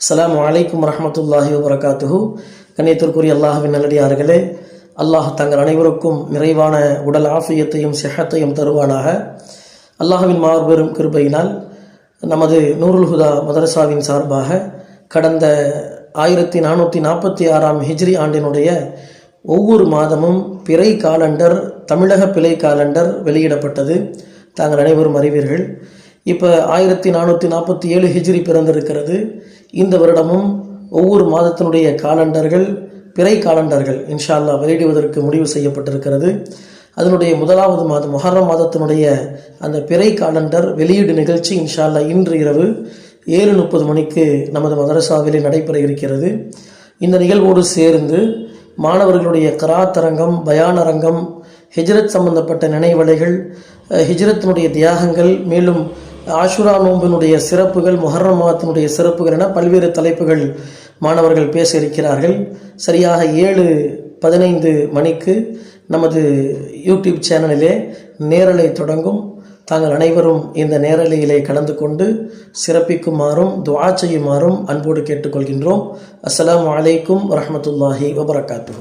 அஸ்லாம் அலைக்கும் வரமத்துல்லாஹி வபரகாத்துஹு. கண்ணியத்திற்குரிய அல்லாஹ்வின் நல்லடியார்களே அல்லாஹ் தங்கள் அனைவருக்கும் நிறைவான உடல் ஆஃபியத்தையும் செஹத்தையும் தருவானாக. அல்லாஹ்வின் மாபெரும் கிருபையினால் நமது நூருல் ஹுதா மதரசாவின் சார்பாக கடந்த ஆயிரத்தி நானூற்றி நாற்பத்தி ஆறாம் ஹிஜ்ரி ஆண்டினுடைய ஒவ்வொரு மாதமும் பிறை காலண்டர் தமிழக பிழை காலண்டர் வெளியிடப்பட்டது. தாங்கள் அனைவரும் அறிவீர்கள். இப்போ ஆயிரத்தி நானூற்றி நாற்பத்தி ஏழு ஹிஜ்ரி பிறந்திருக்கிறது. இந்த வருடமும் ஒவ்வொரு மாதத்தினுடைய காலண்டர்கள் பிறை காலண்டர்கள் இன்ஷா அல்லாஹ் வெளியிடுவதற்கு முடிவு செய்யப்பட்டிருக்கிறது. அதனுடைய முதலாவது மாதம் மொஹர்ரம் மாதத்தினுடைய அந்த பிறை காலண்டர் வெளியீடு நிகழ்ச்சி இன்ஷா இன்று இரவு ஏழு முப்பது மணிக்கு நமது மதரசாவிலே நடைபெற இருக்கிறது. இந்த நிகழ்வோடு சேர்ந்து மாணவர்களுடைய கராத்தரங்கம் பயானரங்கம் ஹிஜ்ரத் சம்பந்தப்பட்ட நினைவலைகள் ஹிஜ்ரத்தினுடைய தியாகங்கள் மேலும் ஆஷுரா நோம்பினுடைய சிறப்புகள் முஹர்ரம் மாதத்தினுடைய சிறப்புகள் என பல்வேறு தலைப்புகள் மாணவர்கள் பேச இருக்கிறார்கள். சரியாக ஏழு பதினைந்து மணிக்கு நமது யூடியூப் சேனலிலே நேரலை தொடங்கும். தாங்கள் அனைவரும் இந்த நேரலையிலே கலந்து கொண்டு சிறப்பிக்குமாறும் துவா செய்யுமாறும் அன்போடு கேட்டுக்கொள்கின்றோம். அஸ்லாம் வலைக்கும் வரமத்துல்லாஹி வபரகாத்து